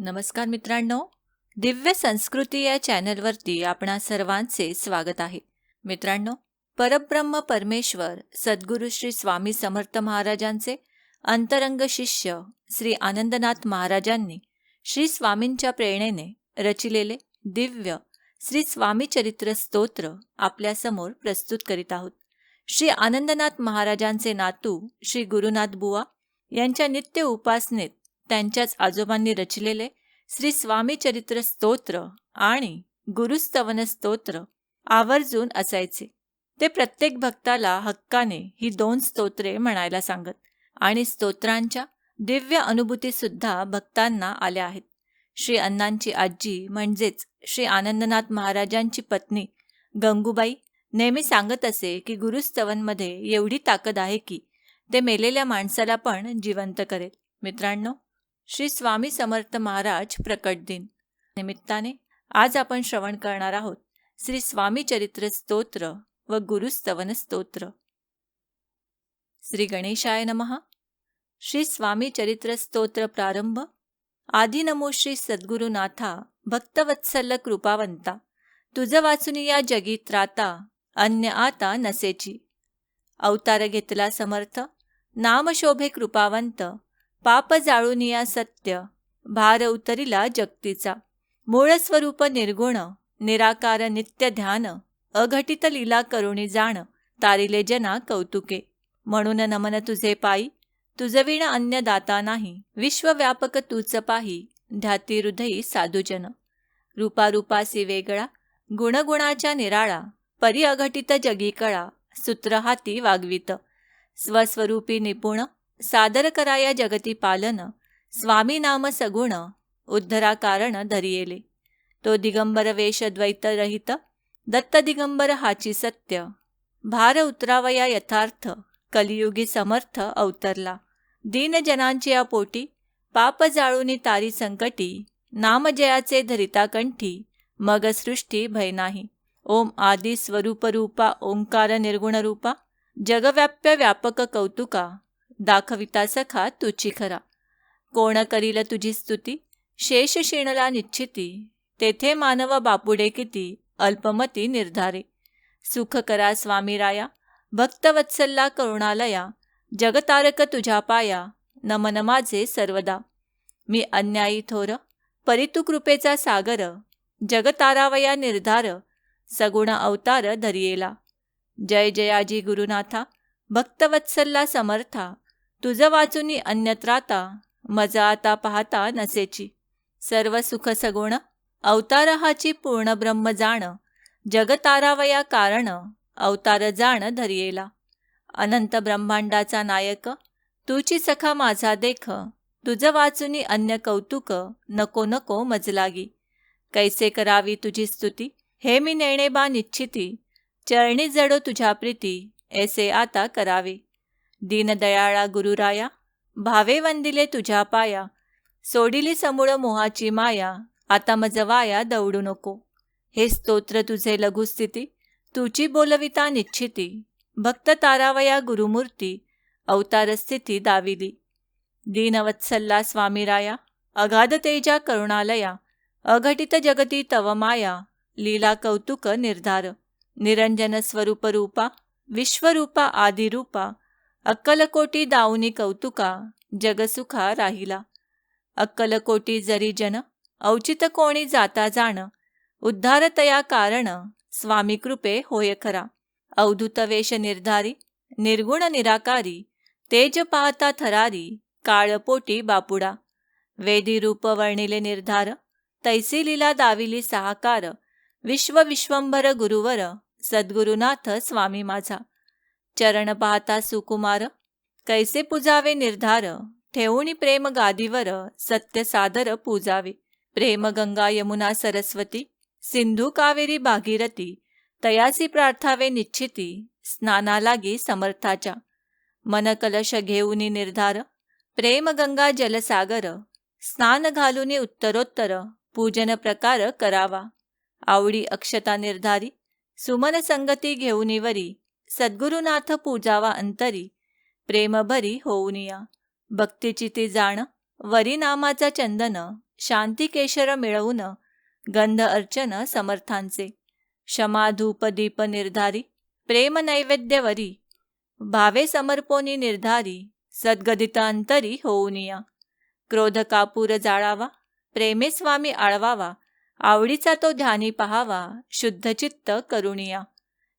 नमस्कार मित्रांनो दिव्य संस्कृती या चॅनलवरती आपणा सर्वांचे स्वागत आहे. मित्रांनो परब्रह्म परमेश्वर सद्गुरू श्री स्वामी समर्थ महाराजांचे अंतरंग शिष्य श्री आनंदनाथ महाराजांनी श्री स्वामींच्या प्रेरणेने रचिलेले दिव्य श्री स्वामी चरित्र स्तोत्र आपल्यासमोर प्रस्तुत करीत आहोत. श्री आनंदनाथ महाराजांचे नातू श्री गुरुनाथ बुवा यांच्या नित्य उपासनेत त्यांच्याच आजोबांनी रचलेले श्री स्वामीचरित्र स्तोत्र आणि गुरुस्तवन स्तोत्र आवर्जून असायचे. ते प्रत्येक भक्ताला हक्काने ही दोन स्तोत्रे म्हणायला सांगत आणि स्तोत्रांच्या दिव्य अनुभूतीसुद्धा भक्तांना आल्या आहेत. श्री अण्णांची आजी म्हणजेच श्री आनंदनाथ महाराजांची पत्नी गंगूबाई नेहमी सांगत असे की गुरुस्तवनमध्ये एवढी ताकद आहे की ते मेलेल्या माणसाला पण जिवंत करेल. मित्रांनो श्री स्वामी समर्थ महाराज प्रकट दिन निमित्ताने आज आपण श्रवण करणार आहोत. श्री स्वामी चरित्र स्तोत्र व गुरुस्तवन स्तोत्र. श्री गणेशाय नमः. श्री स्वामी चरित्र स्तोत्र प्रारंभ. आधी नमो श्री सद्गुरुनाथा भक्तवत्सल कृपावंता. तुझ वाचून या जगीत राता अन्य आता नसेची. अवतार घेतला समर्थ. नामशोभे कृपावंत. पाप जाळून या सत्य भार उतरिला जगतीचा. मूळ स्वरूप निर्गुण निराकार नित्य ध्यान अघटित लीला करुणी जाण तारिले जना कौतुके. म्हणून नमन तुझे पायी तुझविण अन्य दाता नाही विश्वव्यापक तूच पाही ध्याती हृदयी साधुजन. रूपारूपासी वेगळा गुणगुणाच्या निराळा परी अघटित जगी कळा सूत्र हाती वागवित. स्वस्वरूपी निपुण सादर कराया जगती पालन स्वामी नाम सगुण उद्धरा कारण धरियेले. तो दिगंबर वेश द्वैतरहित दत्त दिगंबर हाची सत्य. भार उतरावया यथार्थ कलियुगी समर्थ अवतरला. दीनजनांची या पोटी पाप जाळूनी तारी संकटी नामजयाचे धरिता कंठी मग सृष्टी भय नाही. ओम आदि स्वरूप रूपा ओंकार निर्गुण रूपा जगव्याप्य व्यापक कौतुका. दाखविता सखा तुची खरा. कोण करील तुझी स्तुती? शेष शेणला निश्चिती. तेथे मानव बापुडे किती? अल्पमती निर्धारे. सुख करा स्वामी राया. भक्तवत्सल्ला करुणालया. जगतारक तुझ्या पाया. नमन माझे सर्वदा. मी अन्यायी थोर. परितु कृपेचा सागर. जगतारावया निर्धार. सगुण अवतार धरियेला. जय जयाजी गुरुनाथा. भक्तवत्सल्ला समर्था. तुझं वाचुनी अन्यत्राता मजा आता पाहता नसेची. सर्व सुख सगुण अवतारहाची पूर्ण ब्रह्म जाण जगतारावया कारण अवतार जाण धरियेला. अनंत ब्रह्मांडाचा नायक तुची सखा माझा देख तुझं वाचुनी अन्य कौतुक नको नको मजलागी. कैसे करावी तुझी स्तुती हे मी नेणे बा निश्चिती. चरणी जडो तुझ्या प्रीती ऐसे आता करावे. दीनदयाळा गुरुराया भावे वंदिले तुझ्या पाया सोडिली समूळ मोहाची माया आता मजवाया दौडू नको. हे स्तोत्र तुझे लघुस्थिती तुची बोलविता निश्चिती भक्त तारावया गुरुमूर्ती अवतारस्थिती दाविली. दीनवत्सल्ला स्वामीराया अगाध तेजा करुणालया अघटित जगती तव माया लीला कौतुक निर्धार निरंजन स्वरूप रूपा विश्वरूपा आदिरूपा अक्कलकोटी दाऊनी कौतुका जगसुखा राहिला. अक्कलकोटी जरी जन औचित कोणी जाता जाण उद्धारतया कारण स्वामी कृपे होय खरा. अवधूतवेश निर्धारी निर्गुण निराकारी तेज पाहता थरारी काळपोटी बापुडा. वेदी रूप वर्णिले निर्धार तैसी लिला दाविली सहाकार विश्व विश्वंभर गुरुवर सद्गुरुनाथ स्वामी माझा. चरण पाहता सुकुमार कैसे पूजावे निर्धार ठेवून प्रेम गादीवर सत्य सादर पूजावे. प्रेम गंगा यमुना सरस्वती सिंधू कावेरी भागीरथी तयासी प्रार्थावे निश्चिती स्नाना लागी समर्थाच्या. मन कलश निर्धार प्रेम गंगा जलसागर स्नान घालून उत्तरोत्तर पूजन प्रकार करावा. आवडी अक्षता निर्धारी सुमन संगती घेऊनिवरी सद्गुरुनाथ पूजावा अंतरी प्रेमभरी होऊनिया. भक्तीची ती जाण वरी नामाचा चंदन शांतिकेशर मिळवून गंध अर्चन समर्थांचे. क्षमाधूप दीप निर्धारी प्रेम नैवेद्यवरी भावे समर्पोनी निर्धारी सद्गदितांतरी होऊनिया. क्रोध कापूर जाळावा प्रेमे स्वामी आळवावा आवडीचा तो ध्यानी पहावा शुद्धचित्त करुणिया.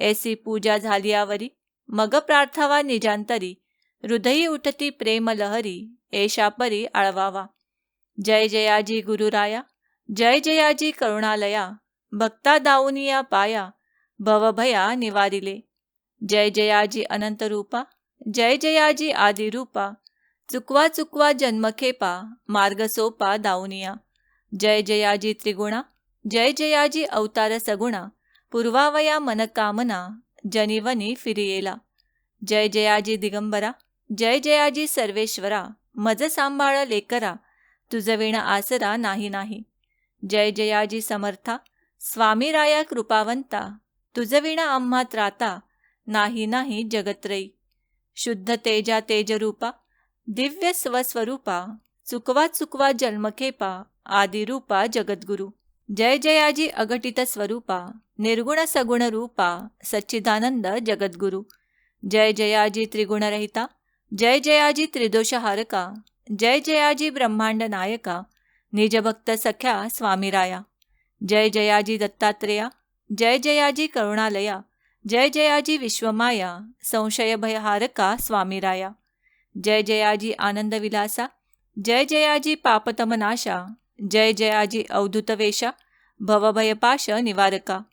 ऐसी पूजा झालियावरी मग प्रार्थावा निजांतरी. हृदयी उठती प्रेम लहरी. एशा परी आळवावा. जय जयाजी गुरुराया. जय जयाजी करुणालया. भक्ता दाऊनिया पाया. भवभया निवारिले. जय जयाजी अनंत रूपा जय जयाजी आदिरूपा. चुकवा चुकवा जन्मखेपा मार्ग सोपा दाऊनिया. जय जयाजी त्रिगुणा. जय जयाजी अवतार सगुणा. पूर्वावया मनकामना जनिवनी फिरियेला जय जयाजी दिगंबरा जय जयाजी सर्वेश्वरा मज सांभाळ लेकरा तुझविण आसरा नाही नाही जय जयाजी समर्था स्वामी राया कृपावंता तुझविण आम्हा त्राता नाही नाही जगत्रयी शुद्ध तेजा तेजरूपा दिव्य स्वस्वरूपा चुकवा चुकवा जन्मखेपा आदिरूपा जगद्गुरु जय जयाजी अघटित स्वरूपा निर्गुण सगुण रूपा सच्चिदानंद जगद्गुरु. जय जयाजी त्रिगुणरहिता जय जयाजी त्रिदोषहारका जय जयाजी ब्रह्मांड नायका निजभक्त सख्या स्वामीराया. जय जयाजी दत्तात्रेया जय जयाजी करुणालया जय जयाजी विश्वमाया संशयभयहारका स्वामीराया. जय जयाजी आनंदविलासा जय जयाजी पापतमनाशा जय जयाजी अवधूतवेश भवभयपाश निवारका.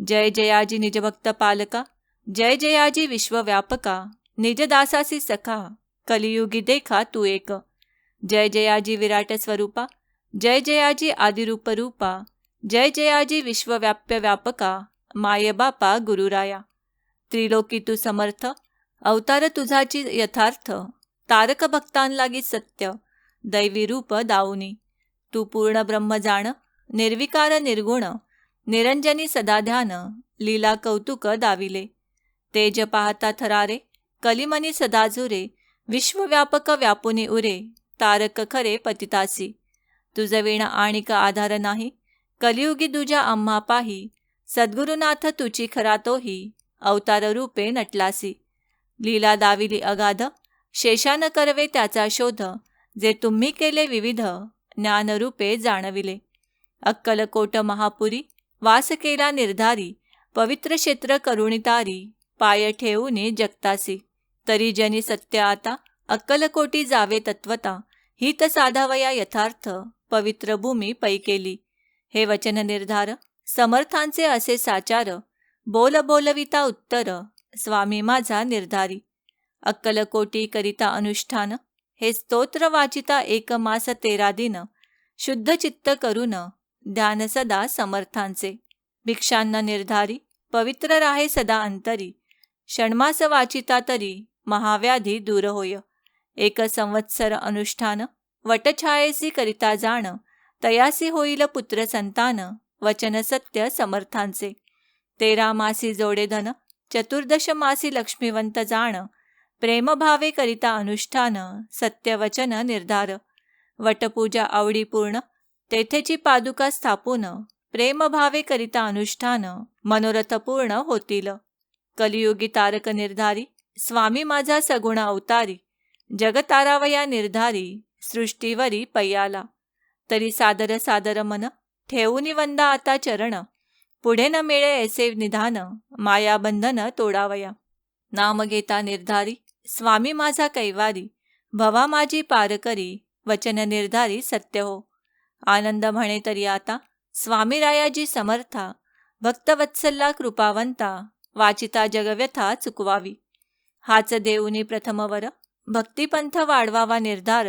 जय जयाजी निजभक्त पालका जय जयाजी विश्वव्यापका निजदासासी सखा कलियुगी देखा तू एक. जय जयाजी विराट स्वरूपा जय जयाजी आदिरूप रूपा जय जयाजी विश्वव्याप्य व्यापका मायबापा गुरुराया. त्रिलोकी तू समर्थ अवतार तुझाची यथार्थ तारक भक्तांलागी सत्य दैवी रूप दाऊनी. तू पूर्ण ब्रह्म जाण निर्विकार निर्गुण निरंजनी सदाध्यान लीला कौतुक दाविले. तेज पाहता थरारे कलिमनी सदाजुरे विश्वव्यापक व्यापुनी उरे तारक खरे पतितासी. तुझ वीण आणिक आधार नाही कलियुगी तुझ्या आम्हा पाही सद्गुरुनाथ तुची खरा तोही अवतार रूपे नटलासी. लीला दाविली अगाध शेषान करवे त्याचा शोध जे तुम्ही केले विविध ज्ञानरूपे जाणविले. अक्कलकोट महापुरी वासकेला निर्धारी पवित्र क्षेत्र करुणितारी पाय ठेवूने जगतासी. तरी जनी सत्य आता अक्कलकोटी जावे तत्वता हित साधावया यथार्थ पवित्र भूमी पै केली हे वचन निर्धार समर्थांचे असे साचार बोल बोलविता उत्तर स्वामी माझा निर्धारी. अक्कलकोटी करिता अनुष्ठान हे स्तोत्र वाचिता एक मास तेरा दिन शुद्ध चित्त करून ध्यान सदा समर्थांचे. भिक्षांना निर्धारी पवित्र राहे सदा अंतरी. षण्मास वाचिता तरी महाव्याधी दूर होय. एक संवत्सर अनुष्ठान वटछायेसी करिता जाण तयासी होईल पुत्र संतान वचन सत्य समर्थांचे. तेरा मासी जोडे धन चतुर्दश मासी लक्ष्मीवंत जाण प्रेमभावे करिता अनुष्ठान सत्यवचन निर्धार. वटपूजा आवडीपूर्ण तेथेची पादुका स्थापून प्रेमभावे करिता अनुष्ठान मनोरथपूर्ण होतील. कलियुगी तारक निर्धारी स्वामी माझा सगुण अवतारी जगतारावया निर्धारी सृष्टीवरी पय्याला तरी सादर सादर मन ठेवूनी वंदा आता चरण पुढे न मिळे ऐसे निधान मायाबंधन तोडावया. नाम घेता निर्धारी स्वामी माझा कैवारी भवा माझी पारकरी वचन निर्धारी सत्य हो. आनंद म्हणे तरी आता स्वामीरायाजी समर्था भक्तवत्सल्ला कृपावंता वाचिता जगव्यथा चुकवावी. हाच देऊनी प्रथमवर भक्तिपंथ वाढवावा निर्धार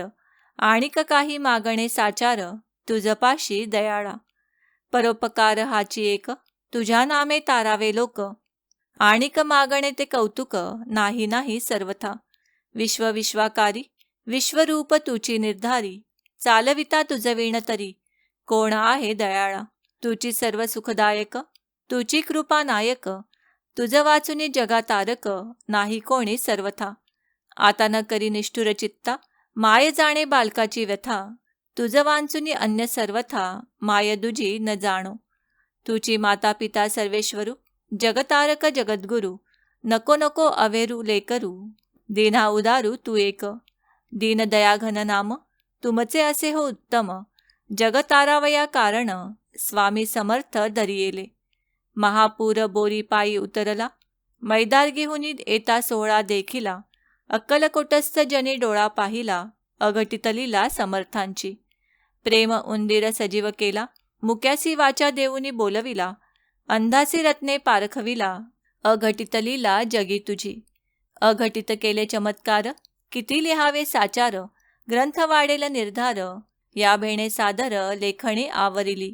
आणिक काही मागणे साचार तुझपाशी दयाळा. परोपकार हाची एक तुझ्या नामे तारावे लोक आणिक मागणे ते कौतुक नाही नाही सर्वथा. विश्वविश्वाकारी विश्वरूप तुची निर्धारी चालविता तुझविण तरी. कोण आहे दयाळा? तुची सर्व सुखदायक तुची कृपा नायक. तुझ वाचुनी जगा तारक नाही कोणी सर्वथा. आता न करी निष्ठुर चित्ता माय जाणे बालकाची व्यथा. तुझ वांचुनी अन्य सर्वथा माय दुजी न जाणो. तुची माता पिता सर्वेश्वरू जगतारक जगद्गुरु नको नको अवेरू लेकरू दीना उदारू तू एक दीन दयाघन नाम तुमचे असे हो उत्तम जगतारावया कारण स्वामी समर्थ दरियेले महापूर बोरी पायी उतरला मैदार्गीहुनी येता सोहळा देखिला अक्कलकोटस्थ जने डोळा पाहिला अघटितलीला समर्थांची प्रेम उंदीर सजीव केला मुक्यासी वाचा देऊनी बोलविला अंधासी रत्ने पारखविला अघटितलीला जगी तुझी. अघटित केले चमत्कार किती लिहावे साचार ग्रंथ वाढेल निर्धार या भेणे सादर लेखणी आवरिली.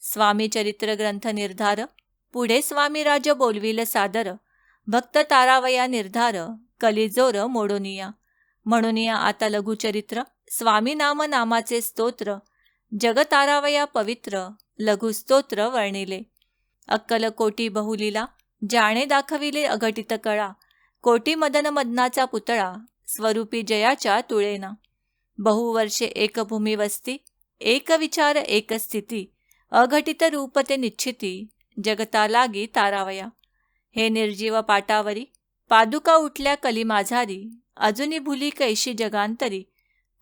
स्वामी चरित्र ग्रंथ निर्धार पुढे स्वामी राज बोलविल सादर भक्त तारावया निर्धार कलिजोर मोडोनिया. म्हणूनिया आता लघुचरित्र स्वामी नाम नामाचे स्तोत्र जगतारावया पवित्र लघुस्तोत्र वर्णिले. अक्कल कोटी बहुलीला जाणे दाखविले अघटित कळा. कोटी मदन मदनाचा पुतळा स्वरूपी जयाच्या तुळेना. बहुवर्षे एक भूमी वस्ती एक विचार एक स्थिती. अघटित रूप ते निश्चिती जगता लागी तारावया. हे निर्जीव पाटावरी पादुका उठल्या कली माझारी भुली कैशी जगांतरी.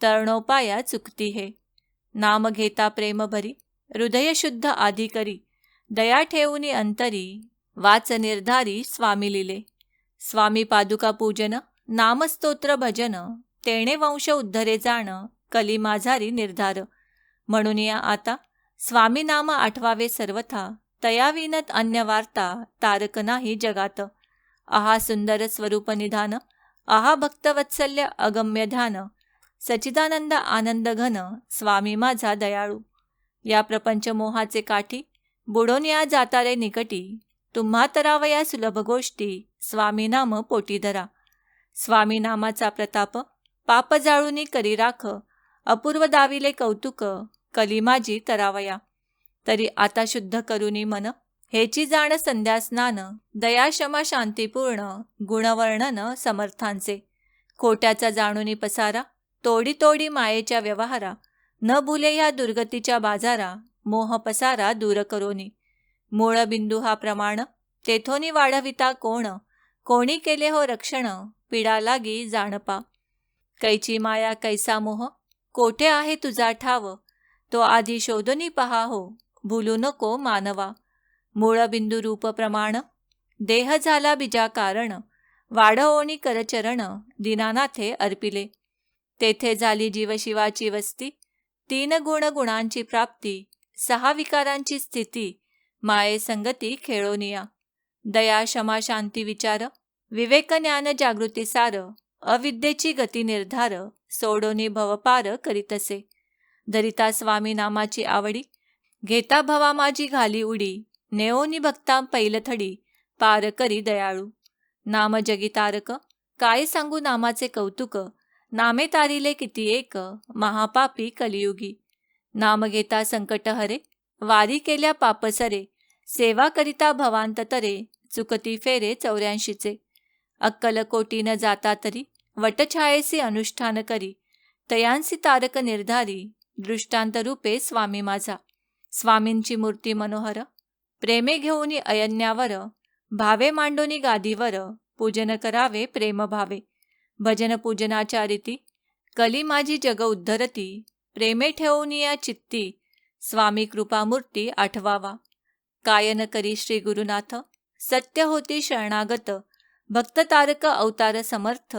तरणोपाया चुकती हे. नाम घेता प्रेम भरी हृदय शुद्ध आधी करी. दया ठेवूनी अंतरी वाच निर्धारी स्वामी लिले. स्वामी पादुका पूजन नामस्तोत्र भजन तेणे वंश उद्धरे जाण कली माझारी निर्धार. म्हणून या आता स्वामी नाम आठवावे सर्वथा तयाविनत अन्य वार्ता तारक नाही जगात. आहा सुंदर स्वरूप निधान आहा भक्तवत्सल्य अगम्य ध्यान. सचिदानंद आनंद घन स्वामी माझा दयाळू. या प्रपंच मोहाचे काठी बुडोनिया जातारे निकटी तुम्हा तरावया सुलभ गोष्टी स्वामीनाम पोटी धरा. स्वामीनामाचा प्रताप पाप जाळूनी करी राख अपूर्व दाविले कौतुक कलिमाजी तरावया. तरी आता शुद्ध करुनी मन हेची जाण संध्या स्नान दयाशमा शांतीपूर्ण गुणवर्णन समर्थांचे. खोट्याचा जाणूनी पसारा तोडी तोडी मायेच्या व्यवहारा न भुले ह्या दुर्गतीच्या बाजारा मोह पसारा दूर करोनी. मूळ बिंदू हा प्रमाण तेथोनी वाढविता कोण? कोणी केले हो रक्षण? पिडा लागी जाणपा. कैची माया कैसा मोह? कोठे आहे तुझा ठाव? तो आधी शोधनी पहा हो भूलू नको मानवा. मूळ बिंदू रूप प्रमाण देह झाला बिजा कारण. वाढवणी करचरण दिनानाथे अर्पिले. तेथे झाली जीवशिवाची वस्ती तीन गुण गुणांची प्राप्ती. सहा विकारांची स्थिती. माये संगती खेळोनिया दया क्षमा शांती विचार विवेक ज्ञान जागृती सार अविद्येची गती निर्धार सोडोनी भवपार करीतसे धरिता स्वामी नामाची आवडी घेता भवा माझी घाली उडी नेओनी भक्ता पैलथडी पार करी दयाळू. नाम जगितारक काय सांगू नामाचे कौतुक नामे तारिले किती एक महापापी कलियुगी. नाम घेता संकट हरे वारी केल्या पापसरे सेवा करिता भवांत तरे चुकती फेरे चौऱ्याऐंशीचे अक्कल कोटी न जाता तरी वटछायेसी अनुष्ठान करी तयांसी तारक निर्धारी दृष्टांत रूपे स्वामी माझा. स्वामींची मूर्ती मनोहर प्रेमे घेऊनी अयन्यावर भावे मांडोनी गादीवर पूजन करावे प्रेम भावे भजन पूजनाच्या रीती कली माझी जग उद्धरती प्रेमे ठेवूनी या चित्ती स्वामी कृपामूर्ती आठवावा. कायन करी श्री गुरुनाथ सत्य होती शरणागत भक्त तारक अवतार समर्थ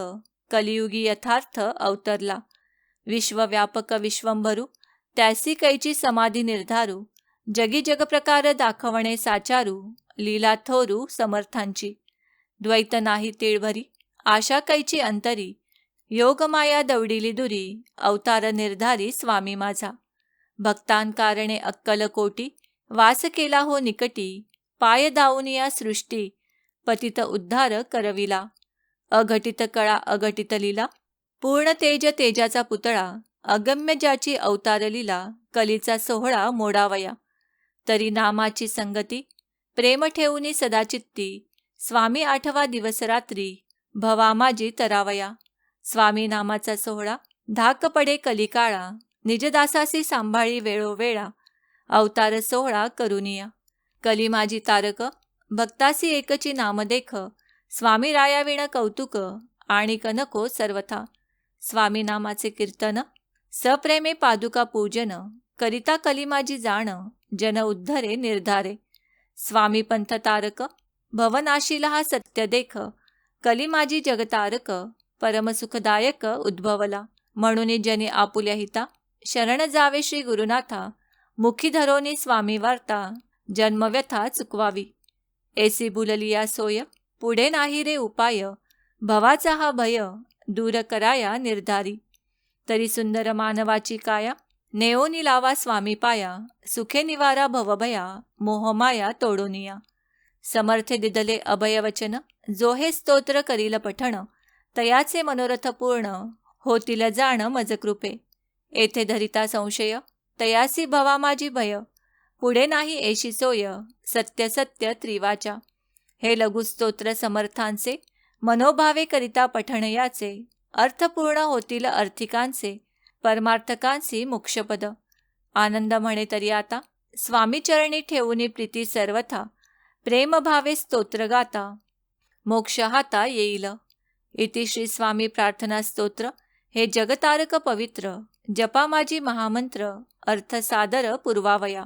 कलियुगी यथार्थ अवतरला. विश्वव्यापक विश्वंभरू त्यासी कैची समाधी निर्धारू जगी जगप्रकार दाखवणे साचारू लीला थोरू समर्थांची. द्वैत नाही तिळभरी आशा कैची अंतरी योगमाया दवडिली दुरी अवतार निर्धारी स्वामी माझा. भक्तान कारणे अक्कल कोटी वास केला हो निकटी पाय दावून सृष्टी पतित उद्धार करविला. अघटित कळा अघटित लीला पूर्ण तेज तेजाचा पुतळा अगम्य ज्याची अवतार लीला कलीचा सोहळा मोडावया. तरी नामाची संगती प्रेम ठेवूनी सदाचित्ती स्वामी आठवा दिवस रात्री भवा माझी तरावया. स्वामी नामाचा सोहळा धाक पडे कलिकाळा निजदासासी सांभाळी वेळोवेळा अवतार सोहळा करुनिया. कली माझी तारक भक्तासी एकची नामदेख स्वामी रायाविण कौतुक आणि कनको सर्वथा. स्वामी नामाचे कीर्तन सप्रेमे पादुका पूजन करिता कली माझी जाण जन उद्धरे निर्धारे. स्वामी पंथ तारक भवनाशील हा सत्य देख कली माझी जगतारक परमसुखदायक उद्भवला. म्हणून जने आपुल्या हिता शरण जावे श्री गुरुनाथा मुखी धरोनी स्वामी वार्ता जन्मव्यथा चुकवावी. एसी बुललिया सोय पुढे नाही रे उपाय भवाचा हा भय दूर कराया निर्धारी. तरी सुंदर मानवाची काया नेओनी लावा स्वामी पाया सुखे निवारा भवभया मोहमाया तोडोनिया. समर्थ दिदले अभयवचन जो हे स्तोत्र करील पठण तयाचे मनोरथ पूर्ण होतील जाण मज कृपे. येथे धरिता संशय तयासी भवा माझी भय. पुढे नाही एशी सोय सत्य सत्य त्रिवाचा. हे लघुस्तोत्र समर्थांचे मनोभावे करिता पठण याचे. अर्थपूर्ण होतील अर्थिकांचे परमार्थकांसी मोक्षपद. आनंद म्हणे तरी आता स्वामीचरणी ठेवून प्रीती सर्वथा. प्रेमभावे स्तोत्र गाता. मोक्ष हाता येईल. इति श्री स्वामी प्रार्थना स्तोत्र हे जगतारक पवित्र जपा माझी महामंत्र अर्थ सादर पूर्वावया.